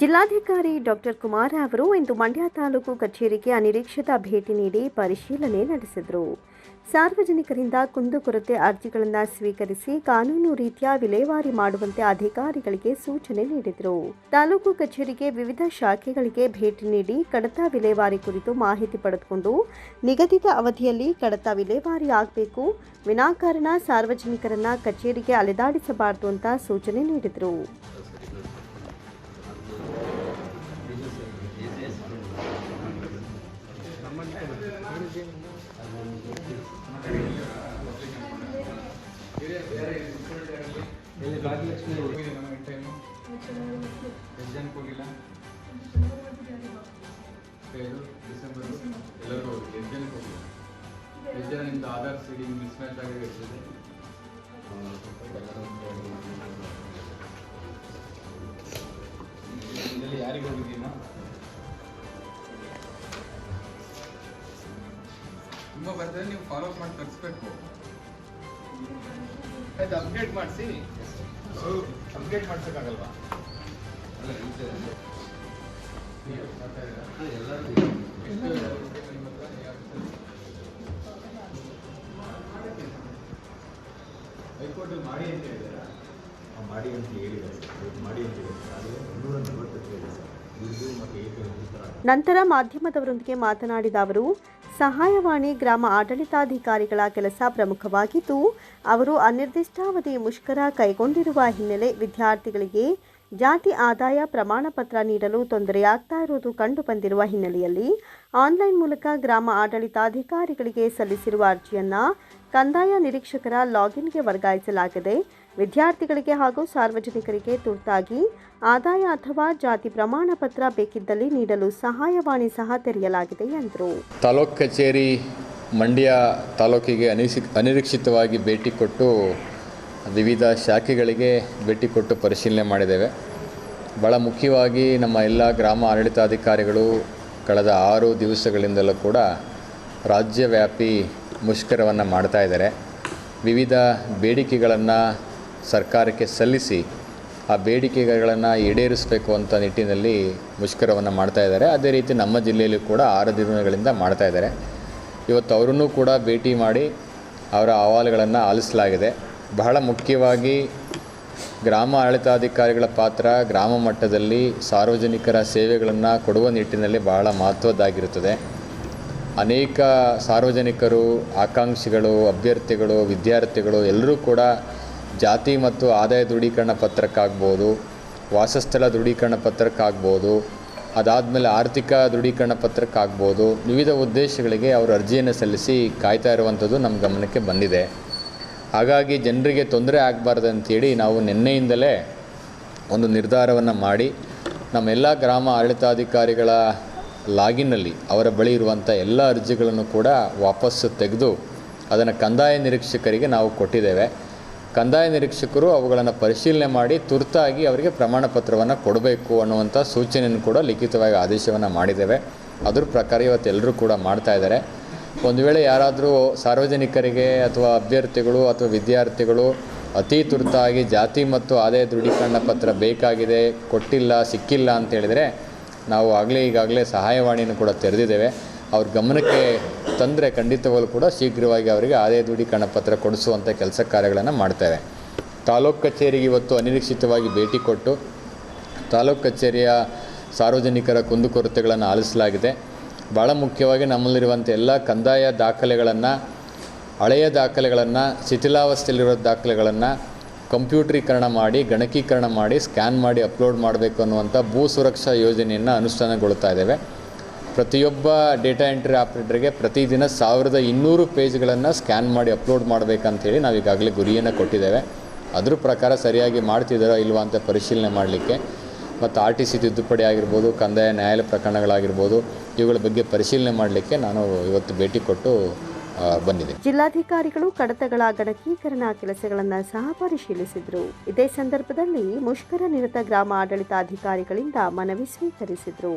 ಜಿಲ್ಲಾಧಿಕಾರಿ ಡಾಕ್ಟರ್ ಕುಮಾರ ಅವರು ಇಂದು ಮಂಡ್ಯ ತಾಲೂಕು ಕಚೇರಿಗೆ ಅನಿರೀಕ್ಷಿತ ಭೇಟಿ ನೀಡಿ ಪರಿಶೀಲನೆ ನಡೆಸಿದರು. ಸಾರ್ವಜನಿಕರಿಂದ ಕುಂದುಕೊರತೆ ಅರ್ಜಿಗಳನ್ನು ಸ್ವೀಕರಿಸಿ ಕಾನೂನು ರೀತಿಯ ವಿಲೇವಾರಿ ಮಾಡುವಂತೆ ಅಧಿಕಾರಿಗಳಿಗೆ ಸೂಚನೆ ನೀಡಿದರು. ತಾಲೂಕು ಕಚೇರಿಗೆ ವಿವಿಧ ಶಾಖೆಗಳಿಗೆ ಭೇಟಿ ನೀಡಿ ಕಡತ ವಿಲೇವಾರಿ ಕುರಿತು ಮಾಹಿತಿ ಪಡೆದುಕೊಂಡು ನಿಗದಿತ ಅವಧಿಯಲ್ಲಿ ಕಡತ ವಿಲೇವಾರಿ ಆಗಬೇಕು, ವಿನಾಕಾರಣ ಸಾರ್ವಜನಿಕರನ್ನ ಕಚೇರಿಗೆ ಅಲೆದಾಡಿಸಬಾರದು ಅಂತ ಸೂಚನೆ ನೀಡಿದರು. ಎಲ್ಲಿ ಭಾಗ್ಯಲಕ್ಷ್ಮಿ ಹೋಗಿದೆ ನಮಗೆ ಟೈಮು ಎಷ್ಟು ಜನಕ್ಕೆ ಹೋಗಿಲ್ಲ ಏಳು ಡಿಸೆಂಬರು ಎಲ್ಲರಿಗೂ ಹೋಗಿದೆ ಜನಕ್ಕೆ ಹೋಗಿಲ್ಲ ನಿಮ್ದು ಆಧಾರ್ ಸಿಡಿ ಮಿಸ್ ಮ್ಯಾಚ್ ಇದರಲ್ಲಿ ಯಾರಿಗೆ ಹೋಗಿದ್ದೀನಾ ತುಂಬ ಬರ್ತದೆ ನೀವು ಫಾಲೋ ಅಪ್ ಮಾಡಿ ತರಿಸ್ಬೇಕು. ಆಯ್ತು ಅಪ್ಡೇಟ್ ಮಾಡಿಸಿ. ಅಪ್ಡೇಟ್ ಮಾಡ್ಸೋಕ್ಕಾಗಲ್ವಾ? ಅಲ್ಲ ಹೈಕೋರ್ಟಲ್ಲಿ ಮಾಡಿ ಅಂತ ಹೇಳಿದಾರೆ? ಮಾಡಿ ಅಂತ ಹೇಳಿದ್ದಾರೆ ಮಾಡಿ ಅಂತ ಹೇಳಿದ್ದಾರೆ. ಮತ್ತು ಏಕ ಉತ್ತರ ನಂತರ ಮಾಧ್ಯಮದವರೊಂದಿಗೆ ಮಾತನಾಡಿದ ಅವರು ಸಹಾಯವಾಣಿ ಗ್ರಾಮ ಆಡಳಿತಾಧಿಕಾರಿಗಳ ಕೆಲಸ ಪ್ರಮುಖವಾಗಿದ್ದು, ಅವರು ಅನಿರ್ದಿಷ್ಟಾವಧಿ ಮುಷ್ಕರ ಕೈಗೊಂಡಿರುವ ಹಿನ್ನೆಲೆ ವಿದ್ಯಾರ್ಥಿಗಳಿಗೆ ಜಾತಿ ಆದಾಯ ಪ್ರಮಾಣ ಪತ್ರ ನೀಡಲು ತೊಂದರೆಯಾಗ್ತಾ ಇರುವುದು ಕಂಡುಬಂದಿರುವ ಹಿನ್ನೆಲೆಯಲ್ಲಿ ಆನ್ಲೈನ್ ಮೂಲಕ ಗ್ರಾಮ ಆಡಳಿತಾಧಿಕಾರಿಗಳಿಗೆ ಸಲ್ಲಿಸಿರುವ ಅರ್ಜಿಯನ್ನು ಕಂದಾಯ ನಿರೀಕ್ಷಕರ ಲಾಗಿನ್ಗೆ ವರ್ಗಾಯಿಸಲಾಗಿದೆ. ವಿದ್ಯಾರ್ಥಿಗಳಿಗೆ ಹಾಗೂ ಸಾರ್ವಜನಿಕರಿಗೆ ತುರ್ತಾಗಿ ಆದಾಯ ಅಥವಾ ಜಾತಿ ಪ್ರಮಾಣ ಪತ್ರ ಬೇಕಿದ್ದಲ್ಲಿ ನೀಡಲು ಸಹಾಯವಾಣಿ ಸಹ ತೆರೆಯಲಾಗಿದೆ ಎಂದರು. ತಾಲೂಕ್ ಕಚೇರಿ ಮಂಡ್ಯ ತಾಲೂಕಿಗೆ ಅನಿರೀಕ್ಷಿತವಾಗಿ ಭೇಟಿ ಕೊಟ್ಟು ವಿವಿಧ ಶಾಖೆಗಳಿಗೆ ಭೇಟಿ ಕೊಟ್ಟು ಪರಿಶೀಲನೆ ಮಾಡಿದ್ದೇವೆ. ಭಾಳ ಮುಖ್ಯವಾಗಿ ನಮ್ಮ ಎಲ್ಲ ಗ್ರಾಮ ಆಡಳಿತಾಧಿಕಾರಿಗಳು ಕಳೆದ ಆರು ದಿವಸಗಳಿಂದಲೂ ಕೂಡ ರಾಜ್ಯವ್ಯಾಪಿ ಮುಷ್ಕರವನ್ನು ಮಾಡ್ತಾ ಇದ್ದಾರೆ. ವಿವಿಧ ಬೇಡಿಕೆಗಳನ್ನು ಸರ್ಕಾರಕ್ಕೆ ಸಲ್ಲಿಸಿ ಆ ಬೇಡಿಕೆಗಳನ್ನು ಈಡೇರಿಸಬೇಕು ಅಂತ ನಿಟ್ಟಿನಲ್ಲಿ ಮುಷ್ಕರವನ್ನು ಮಾಡ್ತಾ ಇದ್ದಾರೆ. ಅದೇ ರೀತಿ ನಮ್ಮ ಜಿಲ್ಲೆಯಲ್ಲೂ ಕೂಡ ಆರು ದಿನಗಳಿಂದ ಮಾಡ್ತಾ ಇದ್ದಾರೆ. ಇವತ್ತು ಅವರನ್ನು ಕೂಡ ಭೇಟಿ ಮಾಡಿ ಅವರ ಅಹವಾಲುಗಳನ್ನು ಆಲಿಸಲಾಗಿದೆ. ಬಹಳ ಮುಖ್ಯವಾಗಿ ಗ್ರಾಮ ಆಡಳಿತಾಧಿಕಾರಿಗಳ ಪಾತ್ರ ಗ್ರಾಮ ಮಟ್ಟದಲ್ಲಿ ಸಾರ್ವಜನಿಕರ ಸೇವೆಗಳನ್ನು ಕೊಡುವ ನಿಟ್ಟಿನಲ್ಲಿ ಬಹಳ ಮಹತ್ವದ್ದಾಗಿರುತ್ತದೆ. ಅನೇಕ ಸಾರ್ವಜನಿಕರು, ಆಕಾಂಕ್ಷಿಗಳು, ಅಭ್ಯರ್ಥಿಗಳು, ವಿದ್ಯಾರ್ಥಿಗಳು ಎಲ್ಲರೂ ಕೂಡ ಜಾತಿ ಮತ್ತು ಆದಾಯ ದೃಢೀಕರಣ ಪತ್ರಕ್ಕಾಗ್ಬೋದು, ವಾಸಸ್ಥಳ ದೃಢೀಕರಣ ಪತ್ರಕ್ಕಾಗ್ಬೋದು, ಅದಾದಮೇಲೆ ಆರ್ಥಿಕ ದೃಢೀಕರಣ ಪತ್ರಕ್ಕಾಗ್ಬೋದು, ವಿವಿಧ ಉದ್ದೇಶಗಳಿಗೆ ಅವರು ಅರ್ಜಿಯನ್ನು ಸಲ್ಲಿಸಿ ಕಾಯ್ತಾ ಇರುವಂಥದ್ದು ನಮ್ಮ ಗಮನಕ್ಕೆ ಬಂದಿದೆ. ಹಾಗಾಗಿ ಜನರಿಗೆ ತೊಂದರೆ ಆಗಬಾರ್ದು ಅಂತೇಳಿ ನಾವು ನಿನ್ನೆಯಿಂದಲೇ ಒಂದು ನಿರ್ಧಾರವನ್ನು ಮಾಡಿ ನಮ್ಮೆಲ್ಲ ಗ್ರಾಮ ಆಡಳಿತಾಧಿಕಾರಿಗಳ ಲಾಗಿನಲ್ಲಿ ಅವರ ಬಳಿ ಇರುವಂಥ ಎಲ್ಲ ಅರ್ಜಿಗಳನ್ನು ಕೂಡ ವಾಪಸ್ಸು ತೆಗೆದು ಅದನ್ನು ಕಂದಾಯ ನಿರೀಕ್ಷಕರಿಗೆ ನಾವು ಕೊಟ್ಟಿದ್ದೇವೆ. ಕಂದಾಯ ನಿರೀಕ್ಷಕರು ಅವುಗಳನ್ನು ಪರಿಶೀಲನೆ ಮಾಡಿ ತುರ್ತಾಗಿ ಅವರಿಗೆ ಪ್ರಮಾಣ ಪತ್ರವನ್ನು ಕೊಡಬೇಕು ಅನ್ನುವಂಥ ಸೂಚನೆಯನ್ನು ಕೂಡ ಲಿಖಿತವಾಗಿ ಆದೇಶವನ್ನು ಮಾಡಿದ್ದೇವೆ. ಅದ್ರ ಪ್ರಕಾರ ಇವತ್ತು ಎಲ್ಲರೂ ಕೂಡ ಮಾಡ್ತಾ ಇದ್ದಾರೆ. ಒಂದು ವೇಳೆ ಯಾರಾದರೂ ಸಾರ್ವಜನಿಕರಿಗೆ ಅಥವಾ ಅಭ್ಯರ್ಥಿಗಳು ಅಥವಾ ವಿದ್ಯಾರ್ಥಿಗಳು ಅತಿ ತುರ್ತಾಗಿ ಜಾತಿ ಮತ್ತು ಆದಾಯ ದೃಢೀಕರಣ ಪತ್ರ ಬೇಕಾಗಿದೆ, ಕೊಟ್ಟಿಲ್ಲ, ಸಿಕ್ಕಿಲ್ಲ ಅಂತ ಹೇಳಿದರೆ ನಾವು ಆಗಲೇ ಈಗಾಗಲೇ ಸಹಾಯವಾಣಿಯನ್ನು ಕೂಡ ತೆರೆದಿದ್ದೇವೆ. ಅವ್ರ ಗಮನಕ್ಕೆ ತಂದರೆ ಖಂಡಿತವಾಗಲೂ ಕೂಡ ಶೀಘ್ರವಾಗಿ ಅವರಿಗೆ ಆದಾಯ ದೃಢೀಕರಣ ಪತ್ರ ಕೊಡಿಸುವಂಥ ಕೆಲಸ ಕಾರ್ಯಗಳನ್ನು ಮಾಡ್ತೇವೆ ತಾಲೂಕು ಕಚೇರಿಗೆ ಇವತ್ತು ಅನಿರೀಕ್ಷಿತವಾಗಿ ಭೇಟಿ ಕೊಟ್ಟು ತಾಲೂಕು ಕಚೇರಿಯ ಸಾರ್ವಜನಿಕರ ಕುಂದುಕೊರತೆಗಳನ್ನು ಆಲಿಸಲಾಗಿದೆ. ಭಾಳ ಮುಖ್ಯವಾಗಿ ನಮ್ಮಲ್ಲಿರುವಂಥ ಎಲ್ಲ ಕಂದಾಯ ದಾಖಲೆಗಳನ್ನು, ಹಳೆಯ ದಾಖಲೆಗಳನ್ನು, ಶಿಥಿಲಾವಸ್ಥೆಯಲ್ಲಿರೋ ದಾಖಲೆಗಳನ್ನು ಕಂಪ್ಯೂಟ್ರೀಕರಣ ಮಾಡಿ, ಗಣಕೀಕರಣ ಮಾಡಿ, ಸ್ಕ್ಯಾನ್ ಮಾಡಿ, ಅಪ್ಲೋಡ್ ಮಾಡಬೇಕು ಅನ್ನುವಂಥ ಭೂ ಸುರಕ್ಷಾ ಯೋಜನೆಯನ್ನು ಅನುಷ್ಠಾನಗೊಳ್ತಾ ಇದ್ದೇವೆ. ಪ್ರತಿಯೊಬ್ಬ ಡೇಟಾ ಎಂಟ್ರಿ ಆಪ್ರೇಟರ್ಗೆ ಪ್ರತಿದಿನ ಸಾವಿರದ ಇನ್ನೂರು ಪೇಜ್ಗಳನ್ನು ಸ್ಕ್ಯಾನ್ ಮಾಡಿ ಅಪ್ಲೋಡ್ ಮಾಡಬೇಕಂತೇಳಿ ನಾವು ಈಗಾಗಲೇ ಗುರಿಯನ್ನು ಕೊಟ್ಟಿದ್ದೇವೆ. ಅದ್ರ ಪ್ರಕಾರ ಸರಿಯಾಗಿ ಮಾಡ್ತಿದ್ದಾರೋ ಇಲ್ವಾ ಅಂತ ಪರಿಶೀಲನೆ ಮಾಡಲಿಕ್ಕೆ, ಮತ್ತು ಆರ್ ಟಿ ಸಿ ತಿದ್ದುಪಡಿ ಆಗಿರ್ಬೋದು, ಕಂದಾಯ ನ್ಯಾಯಾಲಯ ಪ್ರಕರಣಗಳಾಗಿರ್ಬೋದು, ಇವುಗಳ ಬಗ್ಗೆ ಪರಿಶೀಲನೆ ಮಾಡಲಿಕ್ಕೆ ನಾನು ಇವತ್ತು ಭೇಟಿ ಕೊಟ್ಟು ಬಂದಿದೆ ಜಿಲ್ಲಾಧಿಕಾರಿಗಳು ಕಡತಗಳ ಗಣಕೀಕರಣ ಕೆಲಸಗಳನ್ನು ಸಹ ಪರಿಶೀಲಿಸಿದರು. ಇದೇ ಸಂದರ್ಭದಲ್ಲಿ ಮುಷ್ಕರ ನಿರತ ಗ್ರಾಮ ಆಡಳಿತಾಧಿಕಾರಿಗಳಿಂದ ಮನವಿ ಸ್ವೀಕರಿಸಿದರು.